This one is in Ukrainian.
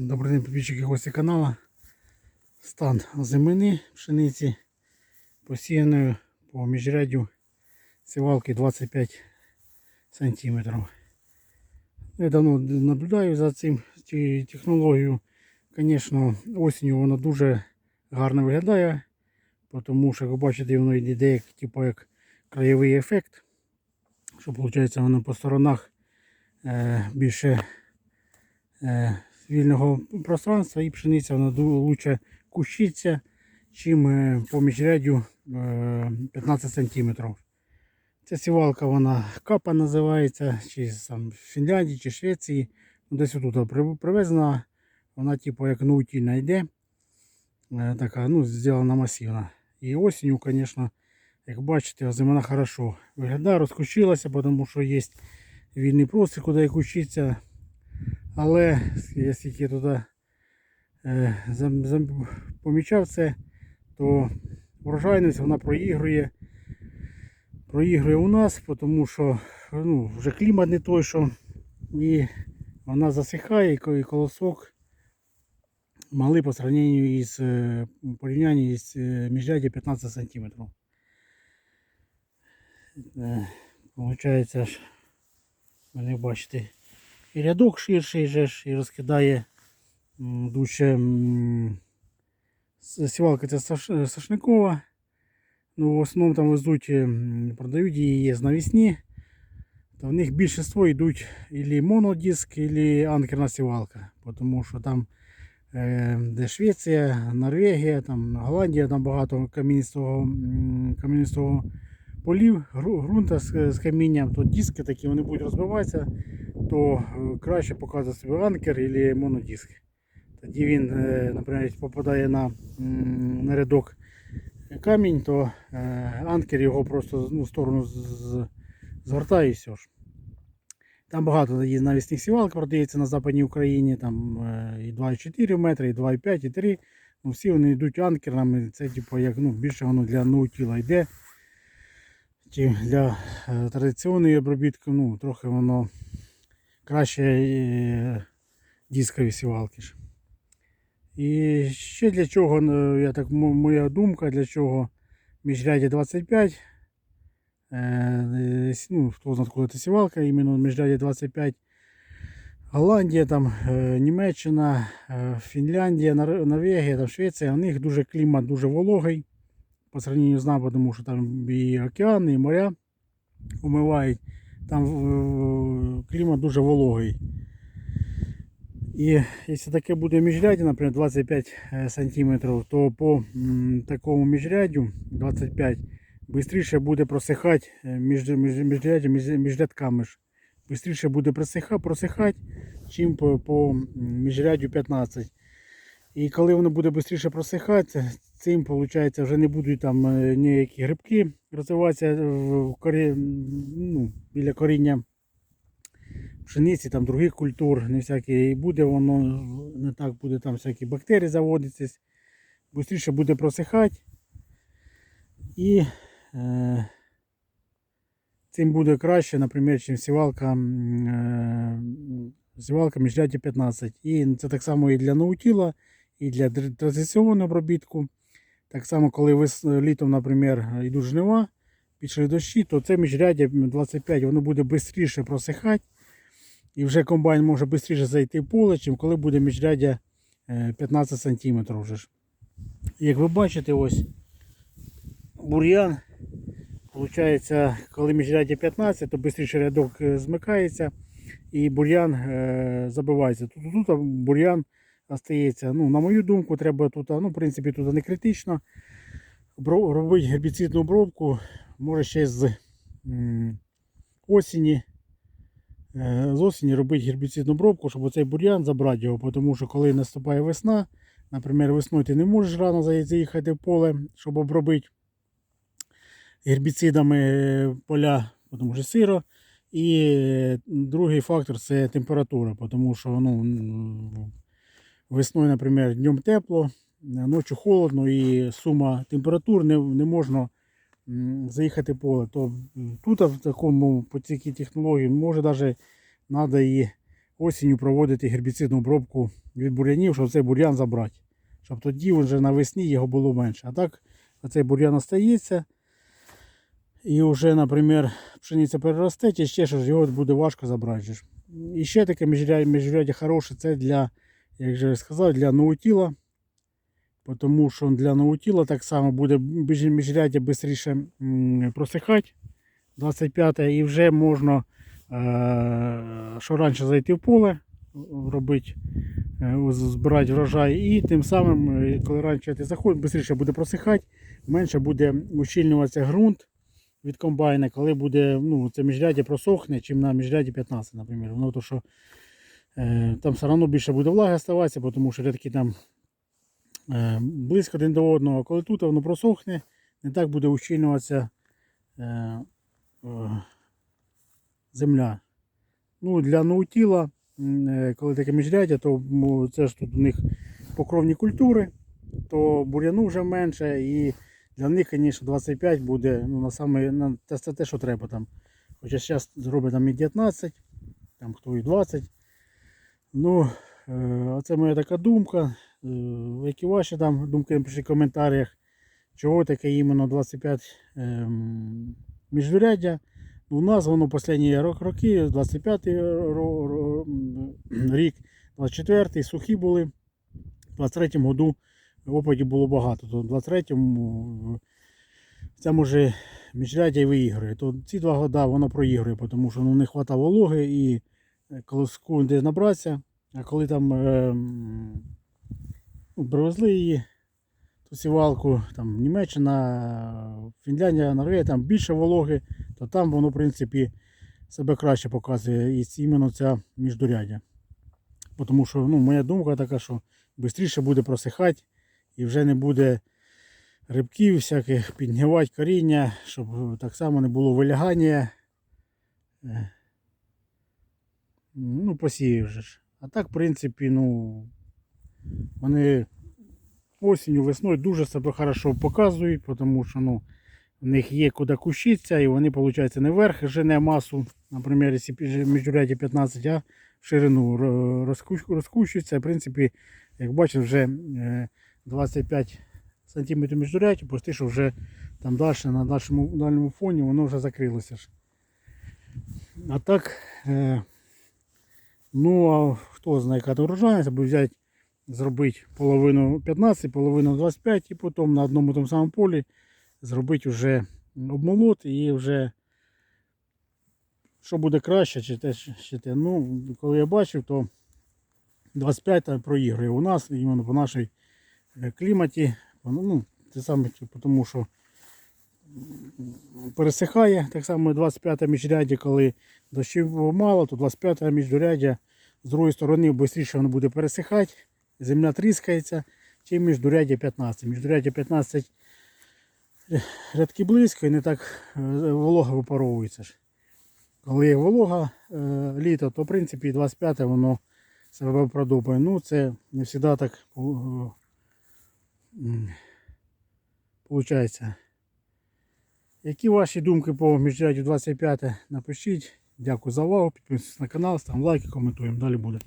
Добрий день, підписчики гості каналу. Стан зимини пшениці посіяною по міжрядю сівалки 25 сантиметрів. Я давно наблюдаю за цим технологією. Звісно, осінню вона дуже гарно виглядає, тому що, як ви бачите, воно йде як, типу, як краєвий ефект. Що виходить, воно по сторонах е, більше е, вільного пространства і пшениця вона лучше кущиться, чим по міжрядю е, 15 см. Ця сівалка вона капа називається, чи там в Фінляндії, чи Швеції. Ну, Десь отут привезена. Вона типу як наутільна йде. Е, Така, ну, зроблена масивна. І осінню, звісно, як бачите, зимена хорошо виглядає, розкущилася, тому що є вільний простір, куди кущиться. Але я скільки туди е, помічав це, то врожайність вона проігрує. Проігрує у нас, тому що ну, вже клімат не той, що і вона засихає, і колосок малий по сравненню із е, порівнянні із міжряддя 15 см. Получається ви бачите, і рядок ширший же ж, і розкидає м, дужче сівалка ця сашникова. Ну, в основному там везуть, продають її з навісні. В них більшість йдуть ілі монодиск, ілі анкерна сівалка. Тому що там, е, де Швеція, Норвегія, там Голландія, там багато кам'янистого, м, полів, ґрунта з камінням, то диски такі вони будуть розбиватися, то е, краще показує собі анкер або монодиск. Тоді він, е, наприклад, попадає на, на рядок камінь, то е, анкер його просто ну, в сторону згортає і все ж. Там багато є навісних сівалок продається на Западній Україні, там і 2,4 метри, і 2,5, і 3. Ну, всі вони йдуть анкерами. Це типу, як, ну, більше воно для наутіла йде. Для традиційної обробітки, ну, трохи воно краще е, дискові сівалки. ж. І ще для чого, е, я так, моя думка, для чого міжрядя 25. Е, ну, хто знає, коли це сівалка, іменно міжрядя 25. Голландія, там, Німеччина, Фінляндія, Норвегія, там, Швеція, у них дуже клімат дуже вологий по сравнению з нами, тому що там і океани, і моря умивають. Там е, клімат дуже вологий. І якщо таке буде міжряддя, наприклад, 25 см, то по такому міжряддю 25 швидше буде просихати е, між, між, міжряддя, між, між рядками. Бистріше буде просиха, просихати, чим по, по міжряддю 15. І коли воно буде швидше просихати, цим виходить, вже не будуть там е, ніякі грибки розвиватися в корі... ну, біля коріння пшениці, там других культур, не всякі, і буде воно не так буде там всякі бактерії заводитись, швидше буде просихати. І е, цим буде краще, наприклад, чим сівалка, е, сівалка міжряддя 15. І це так само і для наутіла, і для тр- традиційного обробітку. Так само, коли літом, наприклад, йдуть жнива, пішли дощі, то це міжряддя 25 воно буде швидше просихати. І вже комбайн може швидше зайти в поле, чим коли буде міжряддя е, 15 см. Вже ж. Як ви бачите, ось бур'ян. Получається, коли міжряддя 15, то швидше рядок е, змикається і бур'ян е, забивається. Тут, тут бур'ян остається. Ну, на мою думку, треба тут, ну, в принципі, тут не критично. Робити гербіцидну обробку може ще з осені. Е, З осені робити гербіцидну обробку, щоб оцей бур'ян забрати його, тому що коли наступає весна, наприклад, весною ти не можеш рано заїхати в поле, щоб обробити гербіцидами е, поля, тому що сиро. І е, другий фактор це температура, тому що ну, весною, наприклад, днем тепло, ночі холодно і сума температур не, не можна заїхати поле. То тут в такому по такій технології може навіть треба і осінню проводити гербіцидну обробку від бур'янів, щоб цей бур'ян забрати. Щоб тоді вже навесні його було менше. А так оцей бур'ян остається. І вже, наприклад, пшениця переросте, і ще щось його буде важко забрати. І ще таке міжрядя хороше, це для, як же я сказав, для наутіла. Тому що для наутіла так само буде між- міжрядя швидше просихати. 25 і вже можна, е, що раніше зайти в поле, робити, е, збирати врожай, і тим самим, е, коли раніше ти заходиш, швидше буде просихати, менше буде ущільнюватися ґрунт від комбайна, коли буде, ну, це міжряддя просохне, чим на міжряді 15, наприклад. Воно то, що там все одно більше буде влаги оставатися, тому що рядки там е, близько один до одного. Коли тут воно просохне, не так буде ущільнюватися е, е, земля. Ну, для наутіла, е, коли таке міжряддя, то це ж тут у них покровні культури, то бур'яну вже менше і для них, звісно, 25 буде ну, на саме, на, це те, що треба там. Хоча зараз зроблять там і 19, там хто і 20. Ну, е, оце моя така думка. Е, які ваші там думки напишіть в коментарях, чого таке іменно 25 ем, міжряддя. У нас воно останні роки, 25-й ро- ро- м, рік, 24-й сухі були. В 23-му году опадів було багато. То в 23-му е, це може міжряддя і виіграє. То ці два роки воно проігрує, тому що ну, не вистачає вологи і колоску де набратися. А коли там е, привезли її, ту сівалку, там Німеччина, Фінляндія, Норвегія, там більше вологи, то там воно, в принципі, себе краще показує і іменно ця міждурядя. Тому що ну, моя думка така, що швидше буде просихати і вже не буде рибків всяких підгнивати коріння, щоб так само не було вилягання. Ну, посіяв ж. А так, в принципі, ну, вони осінню, весною дуже себе хорошо показують, тому що ну, в них є куди кущитися, і вони, виходить, не вверх жене масу, наприклад, якщо міжряді 15, а в ширину ро- розкущ- розкущується. В принципі, як бачите, вже е, 25 см міжрядді, просто що вже там далі на дальшому, дальньому фоні воно вже закрилося. А так, е, ну а хто знає, яка то урожайність, або взяти, зробити половину 15, половину 25 і потім на одному тому самому полі зробити вже обмолот і вже що буде краще, чи те, чи те. Ну, коли я бачив, то 25 там проігрує у нас, іменно по нашій е, кліматі. Ну, це саме типу, тому що пересихає. Так само 25 міжряддя, коли дощів мало, то 25 міжряддя з другої сторони швидше воно буде пересихати, земля тріскається, чим міждуряддя 15. Міждуряддя 15 рядки близько і не так е, волога випаровується. Коли волога е, літо, то в принципі 25 воно себе продовжує. Ну це не завжди так виходить. Які ваші думки по міжряді 25 напишіть. Дякую за увагу. Підписуйтесь на канал, ставимо лайки, коментуємо. Далі буде.